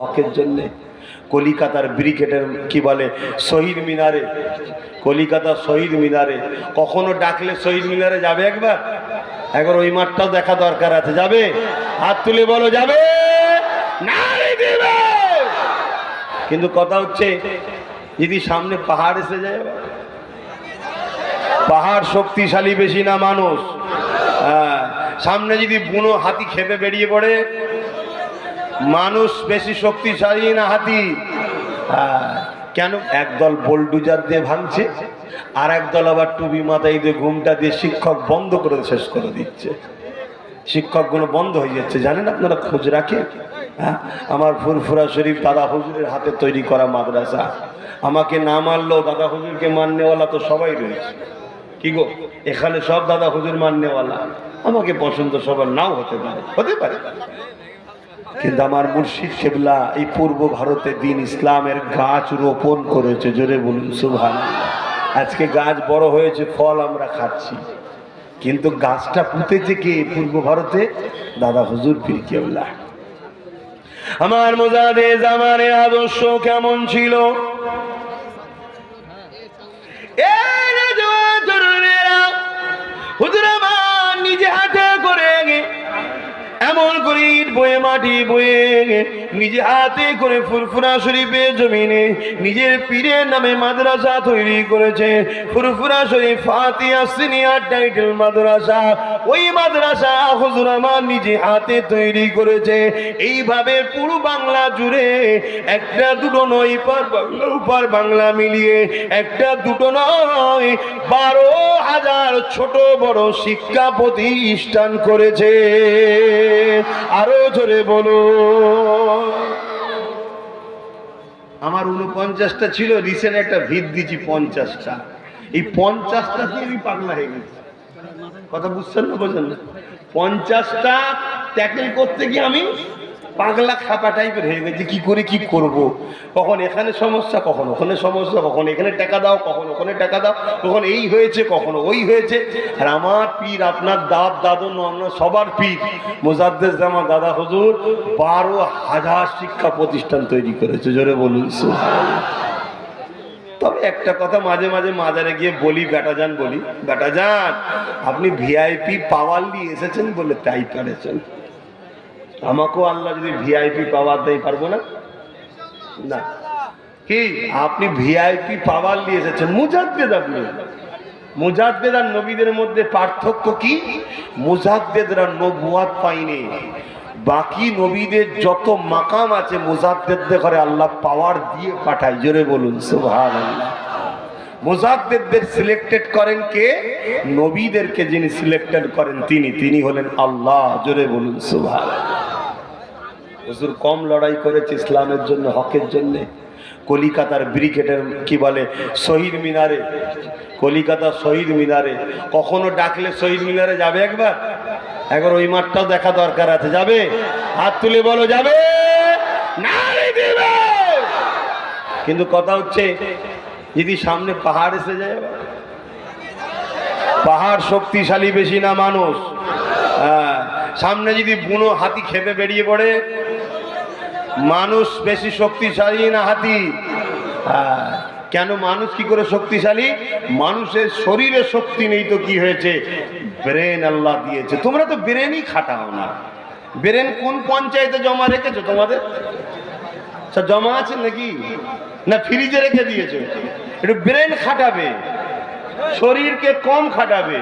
হকের জন্যে। কলিকাতার ব্রিকেটের কি বলে? শহীদ মিনারে। কলিকাতার শহীদ মিনারে। কখনো ডাকলে শহীদ মিনারে যাবে একবার? একবার ওই মাঠটাও দেখা দরকার আছে। যাবে? হাত তুলে বলো যাবে? কিন্তু কথা হচ্ছে যদি সামনে পাহাড় এসে যায় পাহাড় শক্তিশালী বেশি না মানুষ। হ্যাঁ, সামনে যদি বুনো হাতি খেপে বেরিয়ে পড়ে মানুষ বেশি শক্তিশালী না হাতি? হ্যাঁ, কেন? একদল বোল্ডুজার দিয়ে ভাঙছে আর একদল আবার টুবি মাথায় দিয়ে ঘুমটা দিয়ে শিক্ষক বন্ধ করে শেষ করে দিচ্ছে। শিক্ষকগুলো বন্ধ হয়ে যাচ্ছে জানেন আপনারা খোঁজ রাখে? হ্যাঁ আমার ফুরফুরা শরীফ দাদা হুজুরের হাতে তৈরি করা মাদ্রাসা। আমাকে না মানলেও দাদা হুজুরকে মাননেওয়ালা তো সবাই রয়েছে। কি গো এখানে সব দাদা হুজুর মাননেওয়ালা? আমাকে পছন্দ সবার নাও হতে পারে। হতে পারে। কিন্তু আমার মুর্শিদ কেবলা এই পূর্ব ভারতে দিন ইসলামের গাছ রোপণ করেছে, জোরে বলুন সুভান আজকে গাছ বড় হয়েছে, ফল আমরা খাচ্ছি। কিন্তু গাছটা পুঁতেছে কে পূর্ব ভারতে? দাদা হুজুর পীর কেবলা আমার মোজাদে জামানে আদর্শ কেমন ছিল? হুজুর এমন করে বয়ে মাটি বয়ে নিজে হাতে করে ফুরফুরা শরীফে জমিনে নিজের পীরের নামে মাদ্রাসা তৈরি করেছে। ফুরফুরা শরীফ ফাতিয়া সিনিয়র টাইটেল মাদ্রাসা, ওই মাদ্রাসা হুজুর আমার নিজে হাতে তৈরি করেছে। এইভাবে পুরো বাংলা জুড়ে একটা দুটো নয়, পার বাংলা, উপর বাংলা মিলিয়ে একটা দুটো নয়, বারো হাজার ছোট বড় শিক্ষা প্রতিষ্ঠান করেছে। আরও জোরে বলো। আমার উনপঞ্চাশটা ছিল রিসেন্ট একটা ভিত দিয়েছি পঞ্চাশটা। এই পঞ্চাশটা দিয়ে আমি পাগলা হয়ে গেছি। কথা বুঝছেন না বোঝেন না? পঞ্চাশটা ট্যাকেল করতে গিয়ে আমি পাগলা খাপা টাইপের হয়ে গেছে, কি করে কি করব। কখন এখানে সমস্যা, কখন ওখানে সমস্যা, কখন এখানে টাকা দাও, কখন ওখানে টাকা দাও, কখন এই হয়েছে, কখনো ওই হয়েছে। আর আমার পীর, আপনার দাদ, দাদু আমরা সবার পীর মোজাদ্দেদ জামা, দাদা, হুজুর, বারো হাজার শিক্ষা প্রতিষ্ঠান তৈরি করেছে, জোরে বলুন তবে একটা কথা মাঝে মাঝে মাজারে গিয়ে বলি, বেটা যান বলি, বেটা যান, আপনি ভিআইপি পাওয়ার নিয়ে এসেছেন বলে তাই পেরেছেন আমাকেও আল্লাহ যদি ভিআইপি পাওয়ার দেয়, পারব না? না। কি? আপনি ভিআইপি পাওয়ার নিয়ে এসেছেন। মুজাদ্দেদ আপনি। মুজাদ্দেদ আর নবীদের মধ্যে পার্থক্য কি? মুজাদ্দেদরা নবুয়াত পাইনি বাকি নবীদের যত মাকাম আছে, মুজাদ্দেদদের ঘরে আল্লাহ পাওয়ার দিয়ে পাঠায়। জোরে বলুন, সুবহানাল্লাহ। মুজাদ্দেদদের সিলেক্টেড করেন কে? নবীদেরকে যিনি সিলেক্টেড করেন তিনি। তিনি হলেন আল্লাহ। জোরে বলুন, সুবহানাল্লাহ। হুজুর কম লড়াই করেছে ইসলামের জন্য হকের জন্য। কলিকাতার ব্রিগেডের কি বলে শহীদ মিনারে। কলিকাতার শহীদ মিনারে। কখনো ডাকলে শহীদ মিনারে যাবে একবার? একবার ওই মাঠটাও দেখা দরকার আছে যাবে? হাত তুলে বলো যাবে? কিন্তু কথা হচ্ছে যদি সামনে পাহাড় এসে যায় পাহাড় শক্তিশালী বেশি না মানুষ। হ্যাঁ, সামনে যদি বুনো হাতি খেপে বেরিয়ে পড়ে মানুষ বেশি শক্তিশালী না হাতি? কেন মানুষ কি করে শক্তিশালী? মানুষের শরীরে শক্তি নেই তো কি হয়েছে? ব্রেন আল্লাহ দিয়েছে। তোমরা তো ব্রেনই খাটাও না। ব্রেন কোন পঞ্চায়েতে জমা রেখেছো তোমাদের? জমা আছে নাকি? না ফ্রিজে রেখে দিয়েছ? একটু ব্রেন খাটাবে। শরীরকে কম খাটাবে।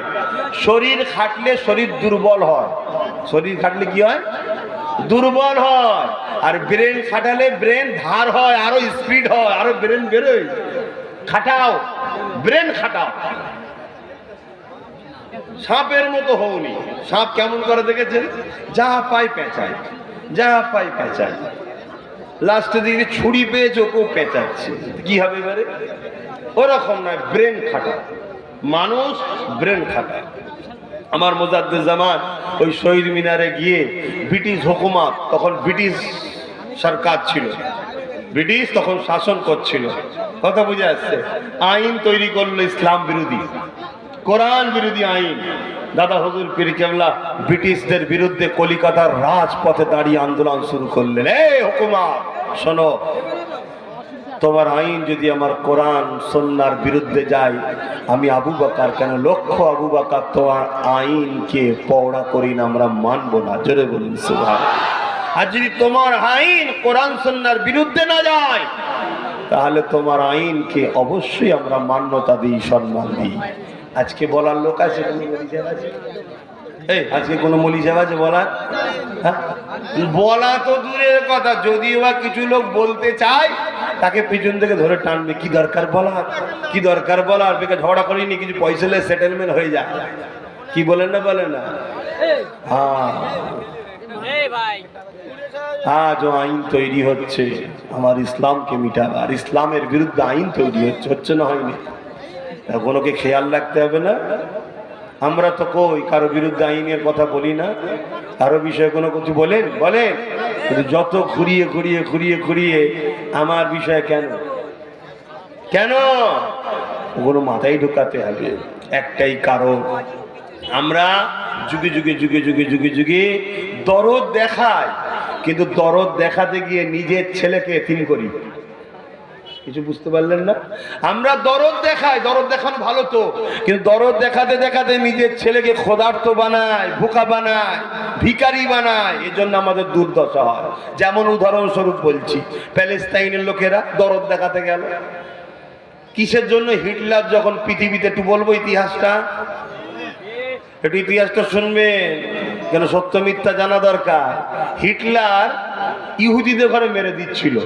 শরীর খাটলে শরীর দুর্বল হয়। শরীর খাটলে কি হয়? দুর্বল হয়। আর ব্রেন খাটালে ব্রেন ধার হয়, আরও স্পিড হয়, আরও ব্রেন বেরোয়। খাটাও, ব্রেন খাটাও। সাপের মতো হওনি। সাপ কেমন করে দেখেছেন? যা পাই পেঁচায়, যা পাই পেঁচায়। লাস্টে দিকে ছুরি পেয়েছে ওকেও পেঁচাচ্ছে। কি হবে এবারে? ওরকম নয়, ব্রেন খাটা মানুষ ব্রেন খাটায়। আমার মোজাদ্দে জামান ওই শহীদ মিনারে গিয়ে ব্রিটিশ হুকুমাত, তখন ব্রিটিশ সরকার ছিল। ব্রিটিশ তখন শাসন করছিল। কথা বুঝে আসছে? আইন তৈরি করল ইসলাম বিরোধী। কোরআন বিরোধী আইন। দাদা হজুর পীর কেবলা, ব্রিটিশদের বিরুদ্ধে কলিকাতার রাজপথে দাঁড়িয়ে আন্দোলন শুরু করলেন। এই হুকুমা, শোনো, তোমার আইন যদি আমার কোরআন সন্ন্যার বিরুদ্ধে যায়, আমি আবু বাকার কেন লক্ষ আবু বাকার তোমার আইনকে পৌড়া করি না আমরা মানবো না? জোরে বলুন সুভাষ আর যদি তোমার আইন কোরআন সন্ন্যার বিরুদ্ধে না যায়। তাহলে তোমার আইনকে অবশ্যই আমরা মান্যতা দিই, সম্মান দিই। আজকে বলার লোক আছে এই, আজকে কোনো মলিজাব আছে বলার? হ্যাঁ? বলা তো দূরের কথা, যদিও বা কিছু লোক বলতে চায়, তাকে পিছন থেকে ধরে টানবে। কি দরকার বলার? কি দরকার বলার? বেকে ঝগড়া করিনি কিছু পয়সা সেটেলমেন্ট হয়ে যায়। কি বলেন না বলেন না? হ্যাঁ। আজ আইন তৈরি হচ্ছে। আমার ইসলামকে মিটাবার ইসলামের বিরুদ্ধে আইন তৈরি হচ্ছে। হচ্ছে না হয়নি। কোনোকে খেয়াল রাখতে হবে না। আমরা তো কই, কারও বিরুদ্ধে আইনের কথা বলি না। কারও বিষয়ে কোনো কিছু বলেন? বলেন। কিন্তু যত ঘুরিয়ে ঘুরিয়ে ঘুরিয়ে ঘুরিয়ে আমার বিষয়ে কেন? কেন? ওগুলো মাথায় ঢুকাতে হবে। একটাই কারণ। আমরা যুগে যুগে যুগে যুগে যুগে যুগে দরদ দেখাই। কিন্তু দরদ দেখাতে গিয়ে নিজের ছেলেকে এতিম করি। কিছু বুঝতে পারলেন না? আমরা দরদ দেখাই, দরদ দেখানো ভালো তো। কিন্তু দরদ দেখাতে দেখাতে নিজের ছেলেকে ক্ষুধার্ত বানায় বোকা বানায়, ভিখারি বানায় এই জন্য আমাদের দুর্দশা হয়। যেমন উদাহরণস্বরূপ বলছি, প্যালেস্তাইনের লোকেরা দরদ দেখাতে গেল। কিসের জন্য? হিটলার যখন পৃথিবীতে একটু বলব ইতিহাসটা। একটু ইতিহাসটা শুনবেন। কেন সত্য মিথ্যা জানা দরকার? হিটলার ইহুদিদের ঘরে মেরে দিচ্ছিল।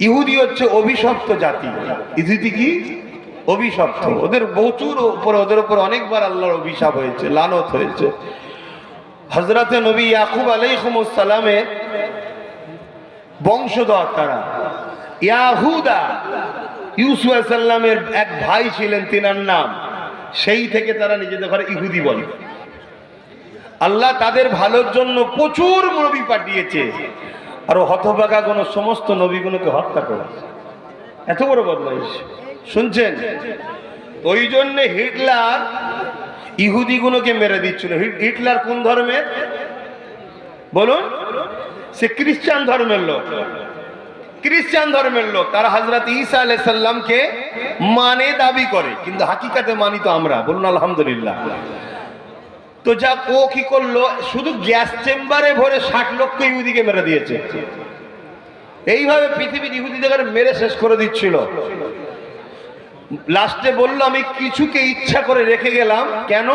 ইহুদি হচ্ছে অভিশপ্ত জাতি। ইহুদি কি? অভিশপ্ত। ওদের প্রচুর উপরে, ওদের উপর অনেকবার আল্লাহর অভিশাপ হয়েছে, লানত হয়েছে। হজরতে নবী ইয়াকুব আলাইকুমসালামের বংশধর তারা। ইয়াহুদা, ইউসুফ সাল্লামের এক ভাই ছিলেন, তিনার নাম। সেই থেকে তারা নিজেদের ঘরে ইহুদি বলে। আল্লাহ তাদের ভালোর জন্য প্রচুর নবী পাঠিয়েছে। আর হতভাগা কোন সমস্ত নবীগুলোকে হত্যা করে এত বড় বদমাইশ। শুনছেন? ওই জন্য হিটলার ইহুদিগুলোকে মেরে দিচ্ছিল। হিটলার কোন ধর্মের? বলুন। সে খ্রিস্টান ধর্মের লোক। খ্রিস্টান ধর্মের লোক। তারা হজরত ঈসা আলাই সাল্লামকে মানে দাবি করে। কিন্তু হাকিকাতে মানি তো আমরা। বলুন আলহামদুলিল্লাহ। তো যা ও কি করল? শুধু গ্যাস চেম্বারে ভরে ষাট লক্ষ ইহুদিকে মেরে দিয়েছে। এইভাবে পৃথিবীর ইহুদিদের মেরে শেষ করে দিচ্ছিল। লাস্টে বলল, আমি কিছুকে ইচ্ছা করে রেখে গেলাম। কেন?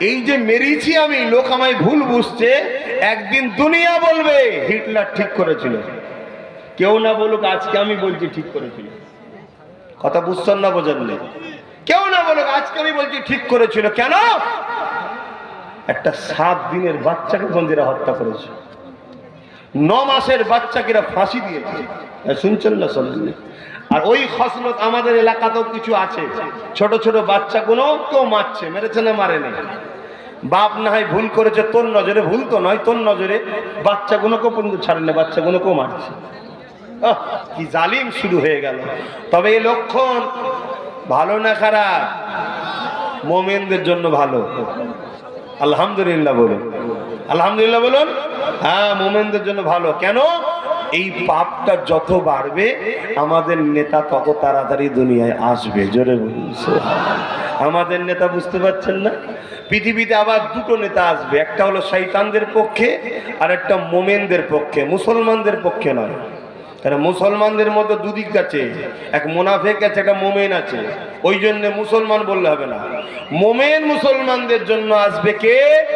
এই যে মেরেছি আমি, লোক আমায় ভুল বুঝছে। একদিন দুনিয়া বলবে, হিটলার ঠিক করেছিল। কেউ না বলুক, আজকে আমি বলছি ঠিক করেছিল। কথা বুঝছেন না বোঝেন? কেউ না বলুক, আজকে আমি বলছি ঠিক করেছিল। কেন? একটা সাত দিনের বাচ্চাকে বন্দিরা হত্যা করেছে। ন মাসের বাচ্চাকে ফাঁসি দিয়েছে। শুনছেন না শুনলেন আর ওই খসলত আমাদের এলাকাতেও কিছু আছে। ছোট ছোট বাচ্চাগুলো কেউ মারছে, মেরেছে না মারে না বাপ না হয় ভুল করেছে, তোর নজরে ভুল তো নয়, তোর নজরে বাচ্চাগুলোকেও পর্যন্ত ছাড়ে না বাচ্চাগুলোকেও মারছে। কি জালিম শুরু হয়ে গেল। তবে এই লক্ষণ ভালো না খারাপ? মোমেনদের জন্য ভালো। আলহামদুলিল্লাহ বলুন। আলহামদুলিল্লাহ বলুন? হ্যাঁ মোমেনদের জন্য ভালো। কেন? এই পাপটা যত বাড়বে, আমাদের নেতা তত তাড়াতাড়ি দুনিয়ায় আসবে। জোরে আমাদের নেতা বুঝতে পারছেন না? পৃথিবীতে আবার দুটো নেতা আসবে। একটা হলো শৈতানদের পক্ষে আর একটা মোমেনদের পক্ষে। মুসলমানদের পক্ষে নয়। কারণ মুসলমানদের মধ্যে দুদিক আছে। এক মোনাফেক আছে, একটা মোমেন আছে। ওই জন্য মুসলমান বললে হবে না। মোমেন মুসলমানদের জন্য আসবে কে?